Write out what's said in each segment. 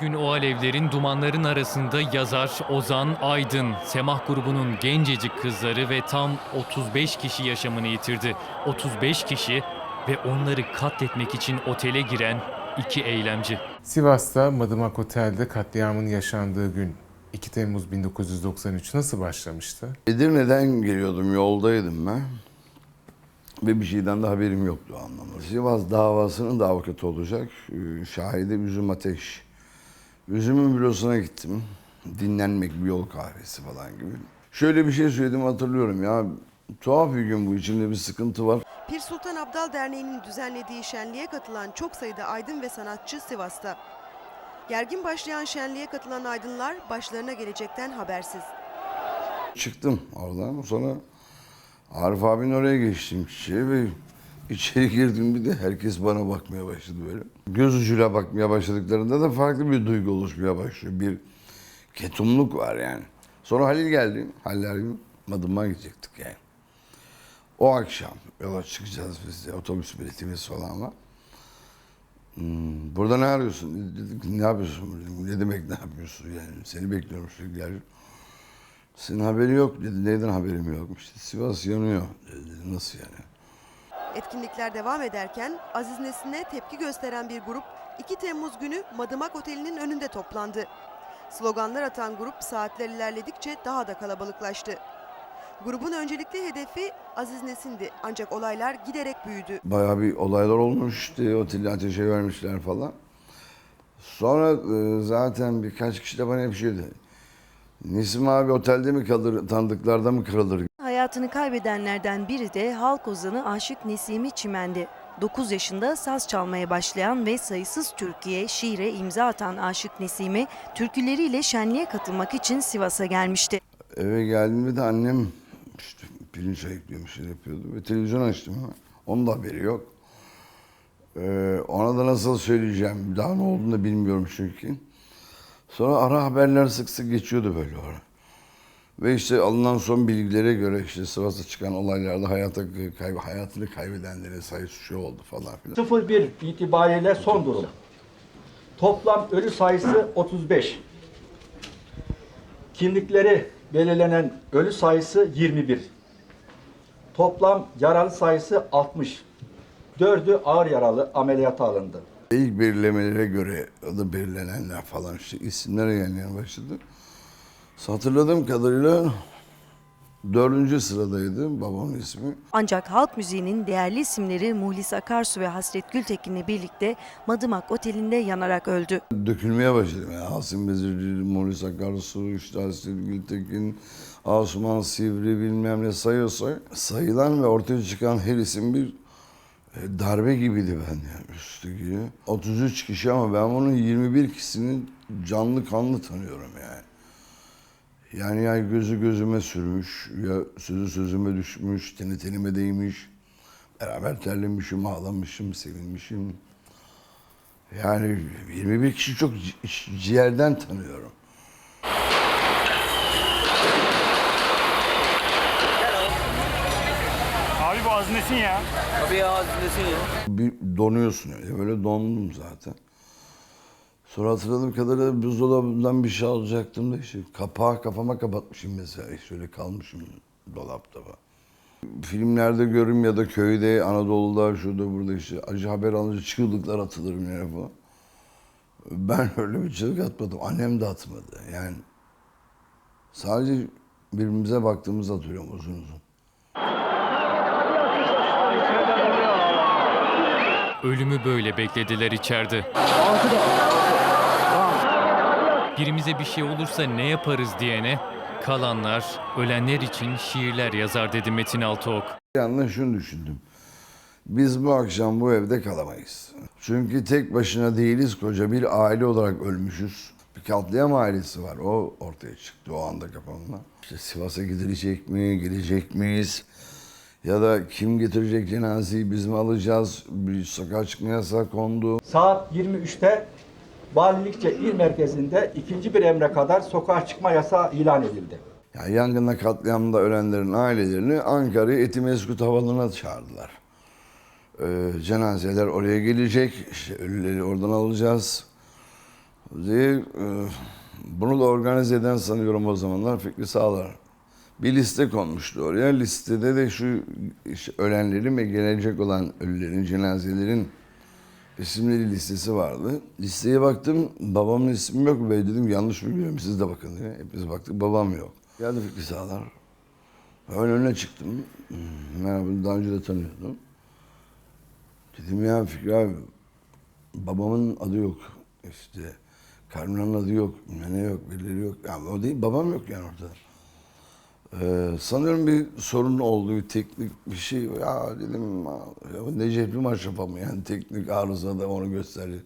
gün o alevlerin dumanların arasında yazar Ozan Aydın, Semah grubunun gencecik kızları ve tam 35 kişi yaşamını yitirdi. 35 kişi ve onları katletmek için otele giren iki eylemci. Sivas'ta Madımak Otel'de katliamın yaşandığı gün 2 Temmuz 1993 nasıl başlamıştı? Edirne'den geliyordum, yoldaydım ben. Ve bir şeyden de haberim yoktu o anlamda. Sivas davasının da avukatı olacak. Ee, Şahide Üzüm Ateş. Üzüm'ün bürosuna gittim. Dinlenmek, bir yol kahvesi falan gibi. Şöyle bir şey söyledim hatırlıyorum ya. Tuhaf bir gün bu, içinde bir sıkıntı var. Pir Sultan Abdal Derneği'nin düzenlediği şenliğe katılan çok sayıda aydın ve sanatçı Sivas'ta. Gergin başlayan şenliğe katılan aydınlar başlarına gelecekten habersiz. Çıktım oradan. Sonra Arif abinin oraya geçtim kişiye ve içeri girdim bir de herkes bana bakmaya başladı böyle. Göz ucuyla bakmaya başladıklarında da farklı bir duygu oluşmaya başlıyor. Bir ketumluk var yani. Sonra Halil geldi. Halil abi Madıma gidecektik yani. O akşam yola çıkacağız biz de. Otobüs biletimiz falan var. Hmm, burada ne arıyorsun? Dedik ne yapıyorsun? Dedim, Ne demek ne yapıyorsun yani? Seni bekliyorum sürekli. Yani senin haberi yok dedi. Neyden haberim yok? İşte Sivas yanıyor dedi. Nasıl yani? Etkinlikler devam ederken Aziz Nesin'e tepki gösteren bir grup 2 Temmuz günü Madımak Oteli'nin önünde toplandı. Sloganlar atan grup saatler ilerledikçe daha da kalabalıklaştı. Grubun öncelikli hedefi Aziz Nesin'di ancak olaylar giderek büyüdü. Bayağı bir olaylar olmuş. İşte oteli ateşe vermişler falan. Sonra e, zaten birkaç kişi de bana hep şey dedi. Nesim abi otelde mi kalır, tanıdıklarda mı kalır? Hayatını kaybedenlerden biri de halk ozanı Aşık Nesimi Çimen'di. 9 yaşında saz çalmaya başlayan ve sayısız türküye, şiire imza atan Aşık Nesimi, türküleriyle şenliğe katılmak için Sivas'a gelmişti. Eve geldiğimde de annem işte pirinç ayıklıyormuş, şey yapıyordu. Ve televizyon açtım ama onun da haberi yok. Ee, ona da nasıl söyleyeceğim, daha ne olduğunu da bilmiyorum çünkü. Sonra ara haberler sık sık geçiyordu böyle ara. Ve işte alınan son bilgilere göre işte Sivas'ta çıkan olaylarda hayata kayb hayatını kaybedenlerin sayısı şu oldu falan filan. 01 itibariyle son durum. Toplam ölü sayısı 35. Kimlikleri belirlenen ölü sayısı 21. Toplam yaralı sayısı 60. Dördü ağır yaralı ameliyata alındı. İlk belirlemelere göre adı belirlenenler falan işte isimler gelmeye başladı. Hatırladığım kadarıyla dördüncü sıradaydı babamın ismi. Ancak halk müziğinin değerli isimleri Muhlis Akarsu ve Hasret Gültekin'le birlikte Madımak Oteli'nde yanarak öldü. Dökülmeye başladım. Yani Hasim Bezirci, Morris Akarsu, işte Hasret Gültekin, Asuman Sivri bilmem ne sayıyorsa sayılan ve ortaya çıkan her isim bir e, darbe gibiydi ben yani üstteki. 33 kişi ama ben bunun 21 kişisini canlı kanlı tanıyorum yani. Yani ya gözü gözüme sürmüş, ya sözü sözüme düşmüş, teni tenime değmiş. Beraber terlemişim, ağlamışım, sevinmişim. Yani 21 kişi çok ci- ciğerden tanıyorum. Abi bu aznesin ya. Tabii ya azizesin ya. Bir donuyorsun öyle, böyle dondum zaten. Sonra hatırladığım kadarıyla buzdolabından bir şey alacaktım da işte kapağı kafama kapatmışım mesela. Şöyle kalmışım dolapta falan. Filmlerde görürüm ya da köyde, Anadolu'da, şurada burada işte acı haber alınca çığlıklar atılırım yere falan. Ben öyle bir çığlık atmadım. Annem de atmadı. Yani sadece birbirimize baktığımızı hatırlıyorum uzun uzun. Ölümü böyle beklediler içeride. Birimize bir şey olursa ne yaparız diyene kalanlar, ölenler için şiirler yazar dedi Metin Altıok. Anda şunu düşündüm. Biz bu akşam bu evde kalamayız. Çünkü tek başına değiliz, koca bir aile olarak ölmüşüz. Bir katliam ailesi var, o ortaya çıktı o anda kafamda. İşte Sivas'a gidilecek mi, gelecek miyiz? Ya da kim getirecek cenazeyi, biz mi alacağız? Bir sokağa çıkma yasağı kondu. Saat 23'te Valilikçe il merkezinde ikinci bir emre kadar sokağa çıkma yasağı ilan edildi. Yani yangında katliamda ölenlerin ailelerini Ankara'ya Etimeskut Havalı'na çağırdılar. Ee, cenazeler oraya gelecek, işte ölüleri oradan alacağız. Diye, e, bunu da organize eden sanıyorum o zamanlar Fikri Sağlar. Bir liste konmuştu oraya. Listede de şu işte ölenlerin ve gelecek olan ölülerin, cenazelerin isimleri listesi vardı. Listeye baktım, babamın ismi yok. Bey dedim yanlış mı biliyorum, siz de bakın diye. Hepimiz baktık, babam yok. Geldi Fikri Sağlar. Ben önüne çıktım. Hmm, Merhaba, daha önce de tanıyordum. Dedim ya Fikri abi, babamın adı yok. İşte Carmena'nın adı yok, ne yok, birileri yok. Yani o değil, babam yok yani ortada. Ee, sanıyorum bir sorun oldu, bir teknik bir şey. Ya dedim, ya Necip Maşrafa mı yani teknik arıza da onu gösterdi.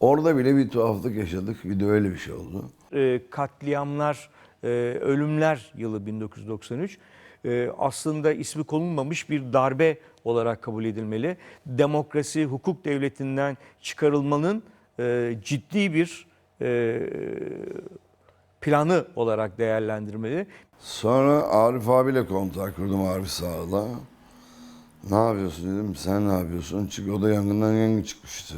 Orada bile bir tuhaflık yaşadık. Bir de öyle bir şey oldu. e, katliamlar, e, ölümler yılı 1993 e, aslında ismi konulmamış bir darbe olarak kabul edilmeli. Demokrasi, hukuk devletinden çıkarılmanın e, ciddi bir e, planı olarak değerlendirmeli. Sonra Arif abiyle kontak kurdum Arif Sağ'la. Ne yapıyorsun dedim. Sen ne yapıyorsun? Çünkü o da yangından yangın çıkmıştı.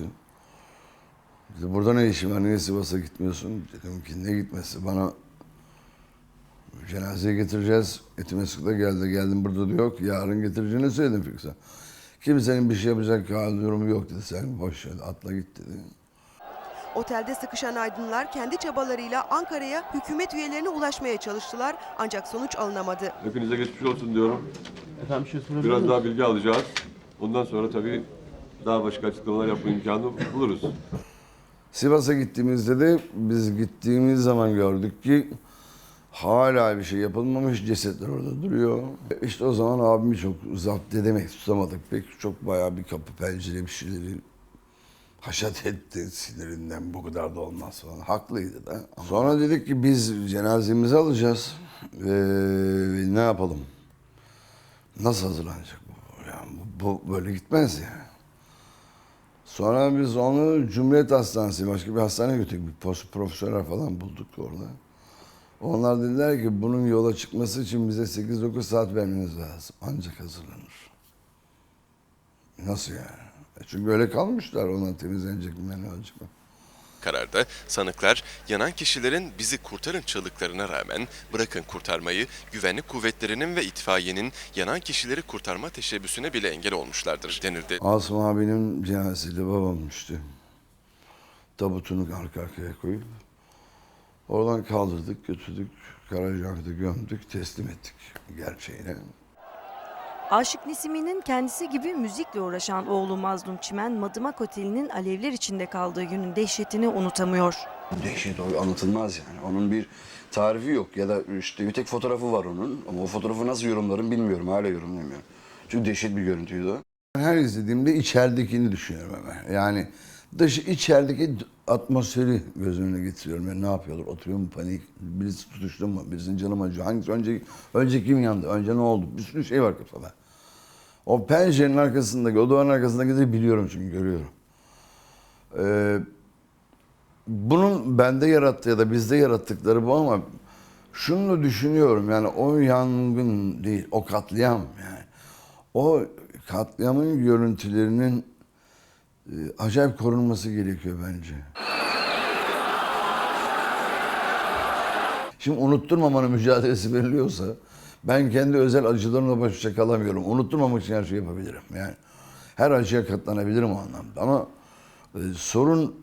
Dedi, burada ne işin var? Niye Sivas'a gitmiyorsun? Dedim ki ne gitmesi? Bana cenazeyi getireceğiz. Etimesgut'a geldi. Geldim burada da yok. Yarın getireceğini söyledim Fiksa. Kimsenin bir şey yapacak hali durumu yok dedi. Sen boş ver atla git dedi. Otelde sıkışan aydınlar kendi çabalarıyla Ankara'ya hükümet üyelerine ulaşmaya çalıştılar ancak sonuç alınamadı. Hepinize geçmiş olsun diyorum. Biraz daha bilgi alacağız. Ondan sonra tabii daha başka açıklamalar yapma imkanı buluruz. Sivas'a gittiğimizde de biz gittiğimiz zaman gördük ki hala bir şey yapılmamış cesetler orada duruyor. İşte o zaman abimi çok zapt edemedik, tutamadık pek. Çok bayağı bir kapı pencere bir şeyleri haşat etti sinirinden bu kadar da olmaz falan. Haklıydı da. Sonra dedik ki biz cenazemizi alacağız. Ee, ne yapalım? Nasıl hazırlanacak bu? Yani bu, bu böyle gitmez yani. Sonra biz onu Cumhuriyet Hastanesi, başka bir hastaneye götürdük. Bir post profesörler falan bulduk orada. Onlar dediler ki bunun yola çıkması için bize 8-9 saat vermeniz lazım. Ancak hazırlanır. Nasıl yani? Çünkü öyle kalmışlar ona temizlenecek mi ne olacak mı? Kararda sanıklar yanan kişilerin bizi kurtarın çığlıklarına rağmen bırakın kurtarmayı güvenlik kuvvetlerinin ve itfaiyenin yanan kişileri kurtarma teşebbüsüne bile engel olmuşlardır denildi. Asım abinin cenazesiyle babam düştü. Tabutunu arka arkaya koyup oradan kaldırdık, götürdük, Karacak'ta gömdük, teslim ettik gerçeğine. Aşık Nesimi'nin kendisi gibi müzikle uğraşan oğlu Mazlum Çimen, Madımak Oteli'nin alevler içinde kaldığı günün dehşetini unutamıyor. Dehşet o anlatılmaz yani. Onun bir tarifi yok ya da işte bir tek fotoğrafı var onun. Ama o fotoğrafı nasıl yorumlarım bilmiyorum. Hala yorumlamıyorum. Çünkü dehşet bir görüntüydü o. Her izlediğimde içeridekini düşünüyorum hemen. Yani dış içerideki atmosferi göz önüne getiriyorum. Yani ne yapıyorlar? Oturuyor mu panik? Birisi tutuştu mu? Birisinin canı mı acıyor? Hangisi önce, önce kim yandı? Önce ne oldu? Bir sürü şey var kafada. O pencerenin arkasındaki, o duvarın arkasındaki biliyorum çünkü görüyorum. Ee, bunun bende yarattığı ya da bizde yarattıkları bu ama şunu da düşünüyorum yani o yangın değil, o katliam yani. O katliamın görüntülerinin e, acayip korunması gerekiyor bence. Şimdi unutturmamanın mücadelesi veriliyorsa ben kendi özel acılarımla baş başa kalamıyorum. Unutturmamak için her şeyi yapabilirim. Yani her acıya katlanabilirim o anlamda. Ama e, sorun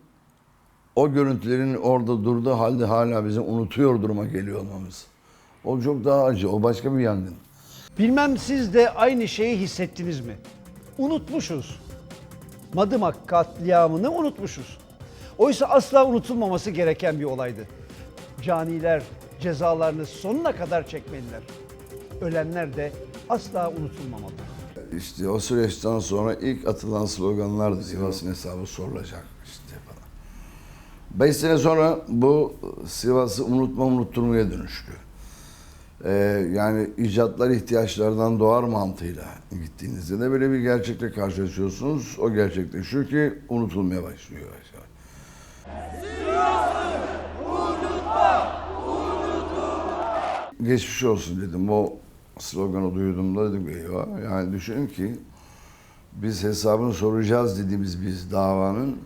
o görüntülerin orada durduğu halde hala bizi unutuyor duruma geliyor olmamız. O çok daha acı. O başka bir yangın. Bilmem siz de aynı şeyi hissettiniz mi? Unutmuşuz. Madımak katliamını unutmuşuz. Oysa asla unutulmaması gereken bir olaydı. Caniler cezalarını sonuna kadar çekmeliler. Ölenler de asla unutulmamalı. İşte o süreçten sonra ilk atılan sloganlardı. Sivas'ın hesabı sorulacak işte falan. Beş sene sonra bu Sivas'ı unutma unutturmaya dönüştü. Ee, yani icatlar ihtiyaçlardan doğar mantığıyla gittiğinizde de böyle bir gerçekle karşılaşıyorsunuz. O gerçekleşiyor ki unutulmaya başlıyor. yavaş yavaş. Geçmiş olsun dedim. O sloganı duyduğumda dedim eyvah. Yani düşünün ki biz hesabını soracağız dediğimiz biz davanın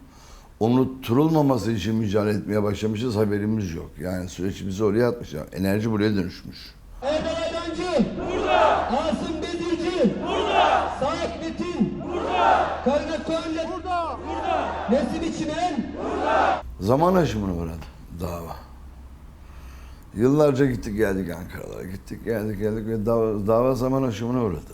unutturulmaması için mücadele etmeye başlamışız haberimiz yok. Yani süreç bizi oraya atmış. Enerji buraya dönüşmüş. Erdal Aydancı. Burada. Asım Bezirci. Burada. Saat Metin. Burada. Kaynak Koğan'la. Burada. Burada. Nesim İçimen. Zaman aşımına uğradı dava. Yıllarca gittik geldik Ankara'lara. Gittik geldik geldik ve dava, dava zaman aşımına uğradı.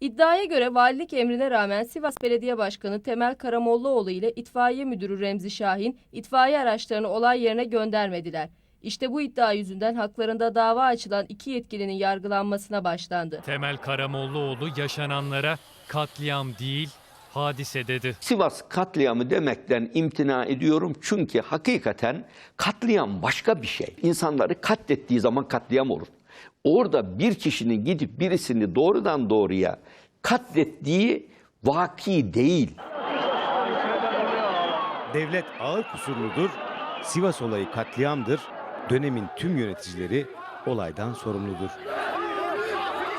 İddiaya göre valilik emrine rağmen Sivas Belediye Başkanı Temel Karamollaoğlu ile itfaiye müdürü Remzi Şahin itfaiye araçlarını olay yerine göndermediler. İşte bu iddia yüzünden haklarında dava açılan iki yetkilinin yargılanmasına başlandı. Temel Karamollaoğlu yaşananlara katliam değil, hadise dedi. Sivas katliamı demekten imtina ediyorum çünkü hakikaten katliam başka bir şey. İnsanları katlettiği zaman katliam olur. Orada bir kişinin gidip birisini doğrudan doğruya katlettiği vaki değil. Devlet ağır kusurludur, Sivas olayı katliamdır, dönemin tüm yöneticileri olaydan sorumludur.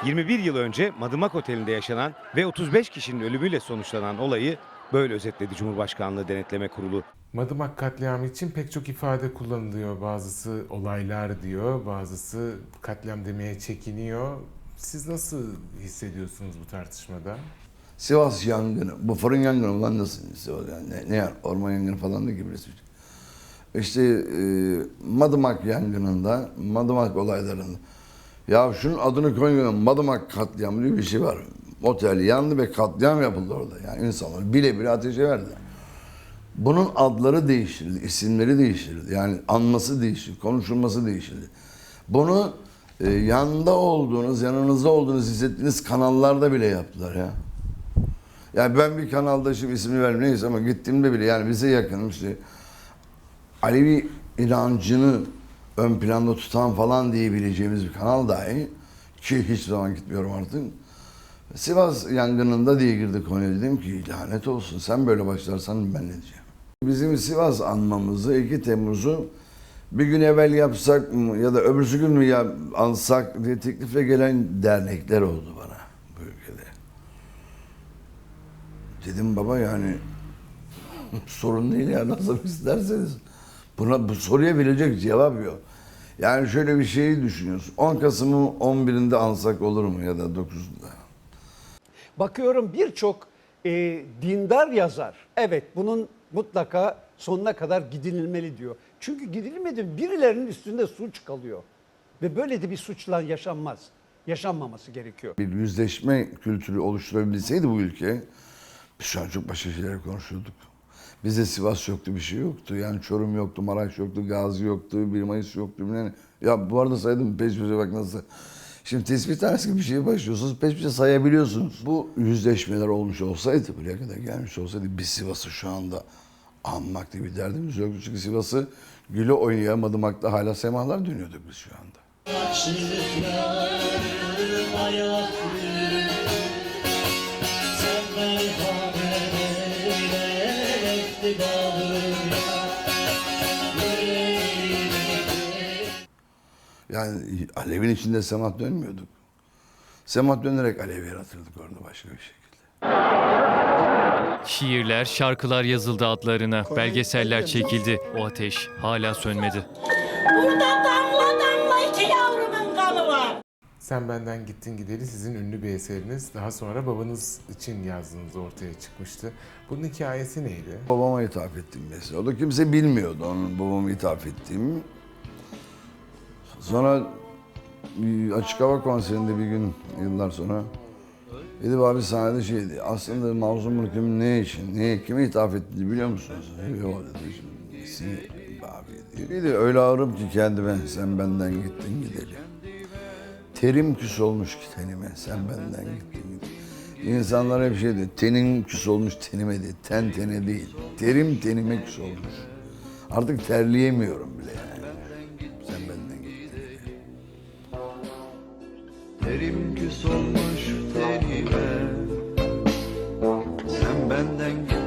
21 yıl önce Madımak Oteli'nde yaşanan ve 35 kişinin ölümüyle sonuçlanan olayı böyle özetledi Cumhurbaşkanlığı Denetleme Kurulu. Madımak katliamı için pek çok ifade kullanılıyor. Bazısı olaylar diyor, bazısı katliam demeye çekiniyor. Siz nasıl hissediyorsunuz bu tartışmada? Sivas yangını, bu fırın yangını ulan nasıl Sivas yani ne, ne yani orman yangını falan da gibi birisi. İşte e, Madımak yangınında, Madımak olaylarında. Ya şunun adını koyuyorum, Madımak katliamı diye bir şey var. Otel yandı ve katliam yapıldı orada. Yani insanlar bile bile ateşe verdi. Bunun adları değiştirildi, isimleri değiştirildi. Yani anması değiştirildi, konuşulması değiştirildi. Bunu e, yanında olduğunuz, yanınızda olduğunuz hissettiğiniz kanallarda bile yaptılar ya. Yani ben bir kanalda şimdi ismini vermeyeyim neyse ama gittiğimde bile yani bize yakın işte Alevi inancını ön planda tutan falan diyebileceğimiz bir kanal dahi ki hiç zaman gitmiyorum artık. Sivas yangınında diye girdi konuya dedim ki lanet olsun sen böyle başlarsan ben ne diyeceğim. Bizim Sivas anmamızı 2 Temmuz'u bir gün evvel yapsak mı ya da öbürsü gün mü ya ansak diye teklifle gelen dernekler oldu bana bu ülkede. Dedim baba yani sorun değil ya nasıl isterseniz. Buna bu soruya verecek cevap yok. Yani şöyle bir şeyi düşünüyorsun. 10 Kasım'ın 11'inde ansak olur mu ya da 9'unda? Bakıyorum birçok e, dindar yazar. Evet bunun mutlaka sonuna kadar gidilmeli diyor. Çünkü gidilmedi birilerinin üstünde suç kalıyor. Ve böyle de bir suçla yaşanmaz. Yaşanmaması gerekiyor. Bir yüzleşme kültürü oluşturabilseydi bu ülke biz şu an çok başka şeyler konuşuyorduk. Bizde Sivas yoktu, bir şey yoktu. Yani Çorum yoktu, Maraş yoktu, Gazi yoktu, 1 Mayıs yoktu. bilmem. Ya bu arada saydım peş peşe bak nasıl. Şimdi tespit arası bir şeye başlıyorsunuz, peş peşe sayabiliyorsunuz. Bu yüzleşmeler olmuş olsaydı, buraya kadar gelmiş olsaydı biz Sivas'ı şu anda anmak diye bir derdimiz yoktu. Çünkü Sivas'ı güle oynayamadımakta hala semahlar dönüyorduk biz şu anda. Yani alevin içinde semat dönmüyorduk. Semat dönerek alev yaratırdık orada başka bir şekilde. Şiirler, şarkılar yazıldı adlarına, belgeseller çekildi. O ateş hala sönmedi. Burada damla damla iki yavrumun kanı var. Sen Benden Gittin Gideli sizin ünlü bir eseriniz. Daha sonra babanız için yazdığınız ortaya çıkmıştı. Bunun hikayesi neydi? Babama ithaf ettim mesela. O da kimse bilmiyordu onun babama ithaf ettiğimi. Sonra açık hava konserinde bir gün yıllar sonra Edip abi sahnede şeydi. Aslında Mazlum Mülküm ne için, ne, kime ithaf ettiğini biliyor musunuz? Yok dedi. Nesin abi diye. Bir de öyle ağırım ki kendime sen benden gittin gideli. Terim küs olmuş ki tenime sen benden gittin gideli. İnsanlar hep şey diyor, tenin küs olmuş tenime değil, ten tene değil. Terim tenime küs olmuş. Artık terleyemiyorum bile yani. solmuş tenime Sen benden